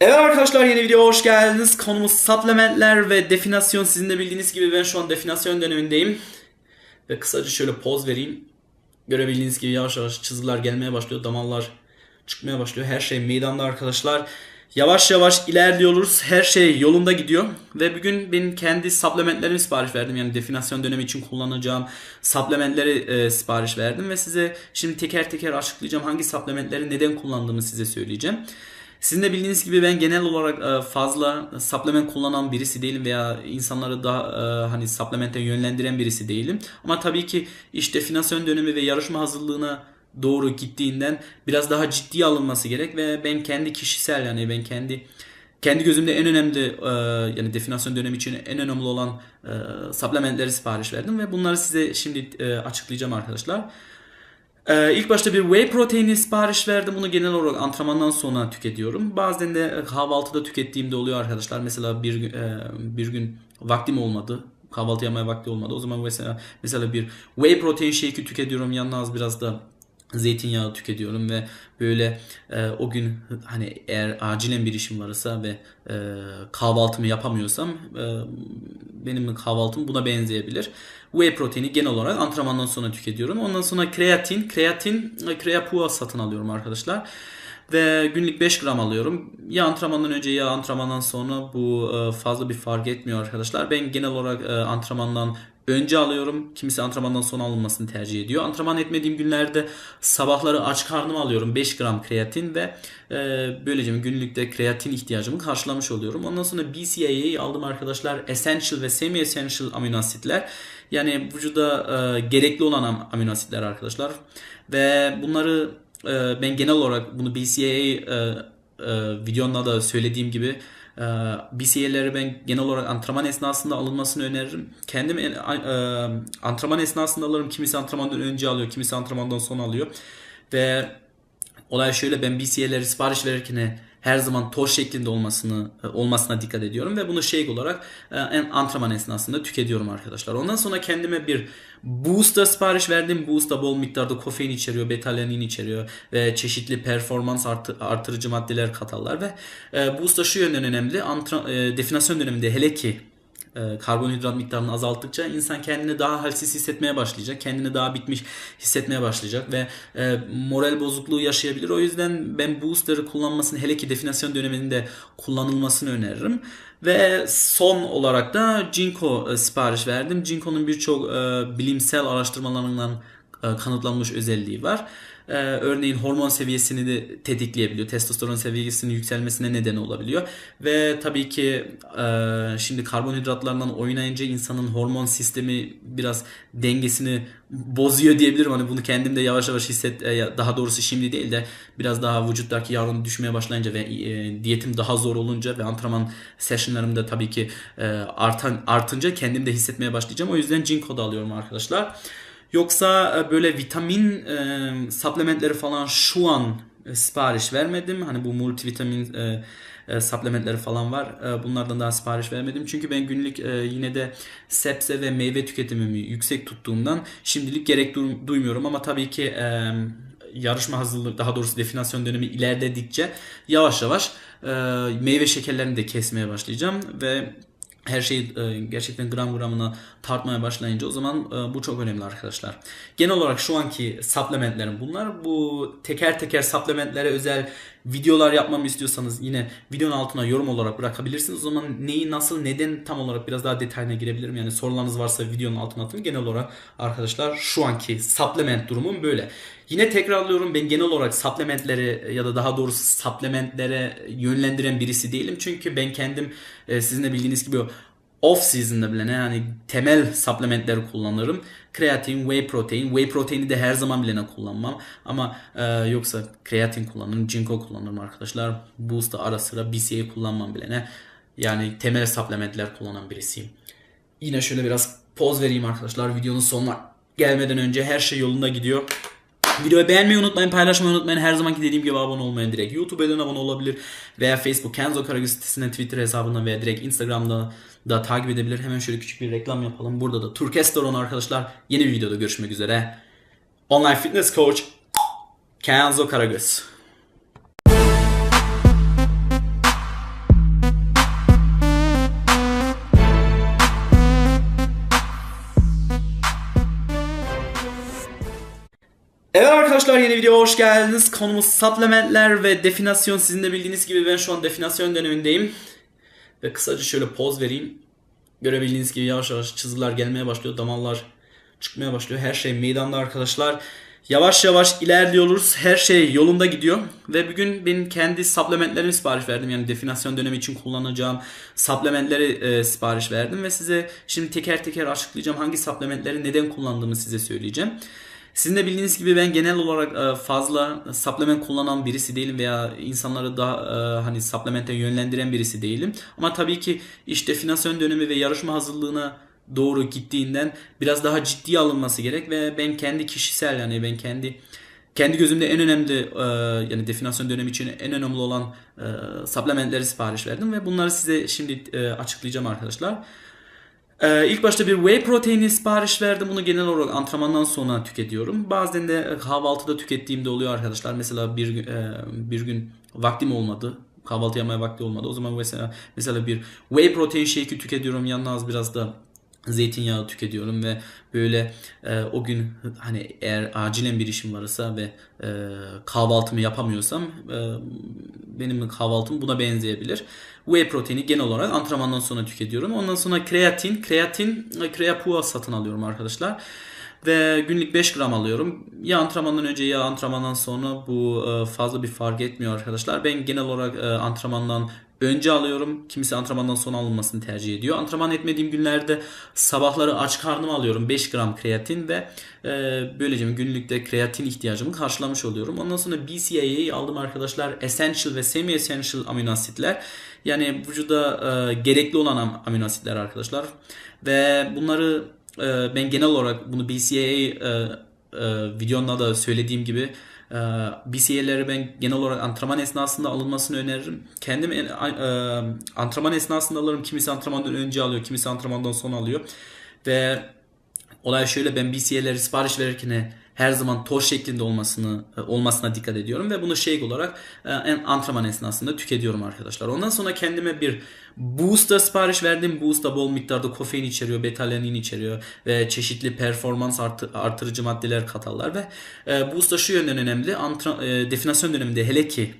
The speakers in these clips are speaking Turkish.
Evet arkadaşlar yeni videoya hoş geldiniz. Konumuz supplementler ve definasyon. Sizin de bildiğiniz gibi ben şu an definasyon dönemindeyim. Ve kısaca şöyle poz vereyim. Görebildiğiniz gibi yavaş yavaş çizgiler gelmeye başlıyor. Damarlar çıkmaya başlıyor. Her şey meydanda arkadaşlar. Yavaş yavaş ilerliyoruz. Her şey yolunda gidiyor. Ve bugün ben kendi supplementlerimi sipariş verdim. Yani definasyon dönemi için kullanacağım supplementleri e, sipariş verdim. Ve size şimdi teker teker açıklayacağım. Hangi supplementleri neden kullandığımı size söyleyeceğim. Sizin de bildiğiniz gibi ben genel olarak e, fazla supplement kullanan birisi değilim veya insanları da e, hani supplemente yönlendiren birisi değilim. Ama tabii ki iş definasyon dönemi ve yarışma hazırlığına doğru gittiğinden biraz daha ciddiye alınması gerek ve ben kendi kişisel yani ben kendi kendi gözümde en önemli e, yani definasyon dönemi için en önemli olan supplementleri sipariş verdim ve bunları size şimdi açıklayacağım arkadaşlar. Ee, ilk başta bir whey proteini sipariş verdim. Bunu genel olarak antrenmandan sonra tüketiyorum. Bazen de kahvaltıda tükettiğimde oluyor arkadaşlar. Mesela bir e, bir gün vaktim olmadı. Kahvaltı yapmaya vakti olmadı. O zaman mesela mesela bir whey protein shake'i tüketiyorum. Yanına az biraz da zeytinyağı tüketiyorum ve böyle e, o gün hani eğer acilen bir işim varsa ve e, kahvaltımı yapamıyorsam e, benim kahvaltım buna benzeyebilir. Whey proteini genel olarak antrenmandan sonra tüketiyorum. Ondan sonra kreatin, kreatin, e, kreapua satın alıyorum arkadaşlar. Ve günlük 5 gram alıyorum. Ya antrenmandan önce ya antrenmandan sonra bu e, fazla bir fark etmiyor arkadaşlar. Ben genel olarak e, antrenmandan önce alıyorum. Kimisi antrenmandan sonra alınmasını tercih ediyor. Antrenman etmediğim günlerde sabahları aç karnıma alıyorum 5 gram kreatin ve e, böylece günlükte kreatin ihtiyacımı karşılamış oluyorum. Ondan sonra BCAA'yı aldım arkadaşlar. Essential ve semi essential amino asitler. Yani vücuda e, gerekli olan am- amino asitler arkadaşlar. Ve bunları e, ben genel olarak bunu BCAA e, e, videomda da söylediğim gibi e, BCAA'leri ben genel olarak antrenman esnasında alınmasını öneririm. Kendim e, antrenman esnasında alırım. Kimisi antrenmandan önce alıyor, kimisi antrenmandan sonra alıyor. Ve olay şöyle ben BCA'leri sipariş verirken her zaman toz şeklinde olmasını e, olmasına dikkat ediyorum ve bunu shake olarak e, en antrenman esnasında tüketiyorum arkadaşlar. Ondan sonra kendime bir booster sipariş verdim. Booster bol miktarda kofein içeriyor, beta-alanin içeriyor ve çeşitli performans artı- artırıcı maddeler katarlar ve e, şu yönden önemli. Antra, e, definasyon döneminde hele ki karbonhidrat miktarını azalttıkça insan kendini daha halsiz hissetmeye başlayacak. Kendini daha bitmiş hissetmeye başlayacak ve e, moral bozukluğu yaşayabilir. O yüzden ben booster'ı kullanmasını hele ki definasyon döneminde kullanılmasını öneririm. Ve son olarak da Ginkgo e, sipariş verdim. Ginkgo'nun birçok e, bilimsel araştırmalarından e, kanıtlanmış özelliği var. Ee, örneğin hormon seviyesini de tetikleyebiliyor. Testosteron seviyesinin yükselmesine neden olabiliyor. Ve tabii ki e, şimdi karbonhidratlardan oynayınca insanın hormon sistemi biraz dengesini bozuyor diyebilirim. Hani bunu kendim de yavaş yavaş hisset e, daha doğrusu şimdi değil de biraz daha vücuttaki yağın düşmeye başlayınca ve e, diyetim daha zor olunca ve antrenman sessionlarım da tabii ki e, artan artınca kendim de hissetmeye başlayacağım. O yüzden Ginkgo da alıyorum arkadaşlar. Yoksa e, böyle vitamin e, supplementleri falan şu an e, sipariş vermedim. Hani bu multivitamin e, e, supplementleri falan var. E, bunlardan daha sipariş vermedim. Çünkü ben günlük e, yine de sebze ve meyve tüketimimi yüksek tuttuğumdan şimdilik gerek du- duymuyorum. Ama tabii ki e, yarışma hazırlığı daha doğrusu definasyon dönemi ilerledikçe yavaş yavaş e, meyve şekerlerini de kesmeye başlayacağım ve her şeyi e, gerçekten gram gramına tartmaya başlayınca o zaman e, bu çok önemli arkadaşlar. Genel olarak şu anki supplementlerim bunlar. Bu teker teker supplementlere özel videolar yapmamı istiyorsanız yine videonun altına yorum olarak bırakabilirsiniz. O zaman neyi nasıl neden tam olarak biraz daha detayına girebilirim. Yani sorularınız varsa videonun altına atın. Genel olarak arkadaşlar şu anki supplement durumum böyle. Yine tekrarlıyorum ben genel olarak supplementleri ya da daha doğrusu supplementlere yönlendiren birisi değilim. Çünkü ben kendim e, sizin de bildiğiniz gibi off season'da bile ne yani temel supplementleri kullanırım. Kreatin, whey protein. Whey proteini de her zaman bile ne kullanmam. Ama e, yoksa kreatin kullanırım, ginkgo kullanırım arkadaşlar. Boost'ta ara sıra BCA kullanmam bile ne. Yani temel supplementler kullanan birisiyim. Yine şöyle biraz poz vereyim arkadaşlar. Videonun sonuna gelmeden önce her şey yolunda gidiyor. Videoyu beğenmeyi unutmayın, paylaşmayı unutmayın. Her zamanki dediğim gibi abone olmayın. Direkt YouTube'dan abone olabilir veya Facebook Kenzo Karagöz sitesinden Twitter hesabından veya direkt Instagram'da da takip edebilir. Hemen şöyle küçük bir reklam yapalım. Burada da Turkestor'un arkadaşlar yeni bir videoda görüşmek üzere. Online Fitness Coach Kenzo Karagöz. Evet arkadaşlar yeni videoya hoş geldiniz. Konumuz supplementler ve definasyon. Sizin de bildiğiniz gibi ben şu an definasyon dönemindeyim. Ve kısaca şöyle poz vereyim. Görebildiğiniz gibi yavaş yavaş çizgiler gelmeye başlıyor. Damarlar çıkmaya başlıyor. Her şey meydanda arkadaşlar. Yavaş yavaş ilerliyoruz. Her şey yolunda gidiyor. Ve bugün ben kendi supplementlerimi sipariş verdim. Yani definasyon dönemi için kullanacağım supplementleri e, sipariş verdim. Ve size şimdi teker teker açıklayacağım. Hangi supplementleri neden kullandığımı size söyleyeceğim. Sizin de bildiğiniz gibi ben genel olarak e, fazla supplement kullanan birisi değilim veya insanları da e, hani supplemente yönlendiren birisi değilim. Ama tabii ki iş definasyon dönemi ve yarışma hazırlığına doğru gittiğinden biraz daha ciddiye alınması gerek ve ben kendi kişisel yani ben kendi kendi gözümde en önemli e, yani definasyon dönemi için en önemli olan supplementleri sipariş verdim ve bunları size şimdi açıklayacağım arkadaşlar. Ee, ilk başta bir whey proteini sipariş verdim. Bunu genel olarak antrenmandan sonra tüketiyorum. Bazen de kahvaltıda tükettiğimde oluyor arkadaşlar. Mesela bir e, bir gün vaktim olmadı. Kahvaltı yapmaya vakti olmadı. O zaman mesela mesela bir whey protein shake'i tüketiyorum. Yanına az biraz da zeytinyağı tüketiyorum ve böyle e, o gün hani eğer acilen bir işim varsa ve e, kahvaltımı yapamıyorsam e, benim kahvaltım buna benzeyebilir. Whey proteini genel olarak antrenmandan sonra tüketiyorum. Ondan sonra kreatin, kreatin, e, kreapua satın alıyorum arkadaşlar. Ve günlük 5 gram alıyorum. Ya antrenmandan önce ya antrenmandan sonra bu e, fazla bir fark etmiyor arkadaşlar. Ben genel olarak e, antrenmandan önce alıyorum. Kimisi antrenmandan sonra alınmasını tercih ediyor. Antrenman etmediğim günlerde sabahları aç karnıma alıyorum 5 gram kreatin ve e, böylece günlükte kreatin ihtiyacımı karşılamış oluyorum. Ondan sonra BCAA'yı aldım arkadaşlar. Essential ve semi essential amino asitler. Yani vücuda e, gerekli olan am- amino asitler arkadaşlar. Ve bunları e, ben genel olarak bunu BCAA e, e, videomda da söylediğim gibi e, BCAA'leri ben genel olarak antrenman esnasında alınmasını öneririm. Kendim en- e, antrenman esnasında alırım. Kimisi antrenmandan önce alıyor, kimisi antrenmandan sonra alıyor. Ve Olay şöyle ben BCA'leri sipariş verirken her zaman toz şeklinde olmasını e, olmasına dikkat ediyorum ve bunu shake olarak e, en antrenman esnasında tüketiyorum arkadaşlar. Ondan sonra kendime bir booster sipariş verdim. Booster bol miktarda kofein içeriyor, beta-alanin içeriyor ve çeşitli performans artı- artırıcı maddeler katarlar ve e, booster şu yönden önemli. Antra- definasyon döneminde hele ki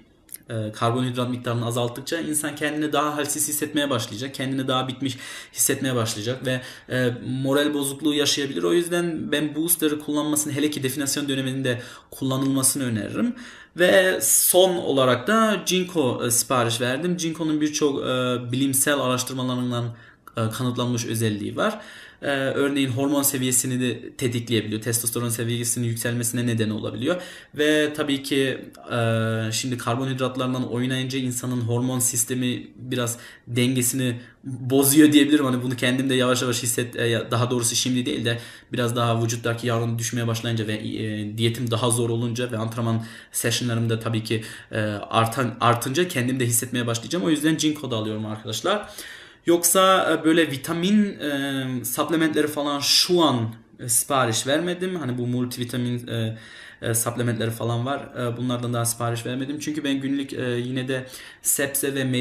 karbonhidrat miktarını azalttıkça insan kendini daha halsiz hissetmeye başlayacak. Kendini daha bitmiş hissetmeye başlayacak ve e, moral bozukluğu yaşayabilir. O yüzden ben booster'ı kullanmasını hele ki definasyon döneminde kullanılmasını öneririm. Ve son olarak da Ginkgo e, sipariş verdim. Ginkgo'nun birçok e, bilimsel araştırmalarından e, kanıtlanmış özelliği var. Ee, örneğin hormon seviyesini de tetikleyebiliyor. Testosteron seviyesinin yükselmesine neden olabiliyor. Ve tabii ki e, şimdi karbonhidratlardan oynayınca insanın hormon sistemi biraz dengesini bozuyor diyebilirim. Hani bunu kendim de yavaş yavaş hisset e, daha doğrusu şimdi değil de biraz daha vücuttaki yağın düşmeye başlayınca ve e, diyetim daha zor olunca ve antrenman sessionlarımda tabii ki e, artan artınca kendim de hissetmeye başlayacağım. O yüzden Ginkgo da alıyorum arkadaşlar. Yoksa e, böyle vitamin e, supplementleri falan şu an e, sipariş vermedim. Hani bu multivitamin e, e, supplementleri falan var. E, bunlardan daha sipariş vermedim. Çünkü ben günlük e, yine de sebze ve meyve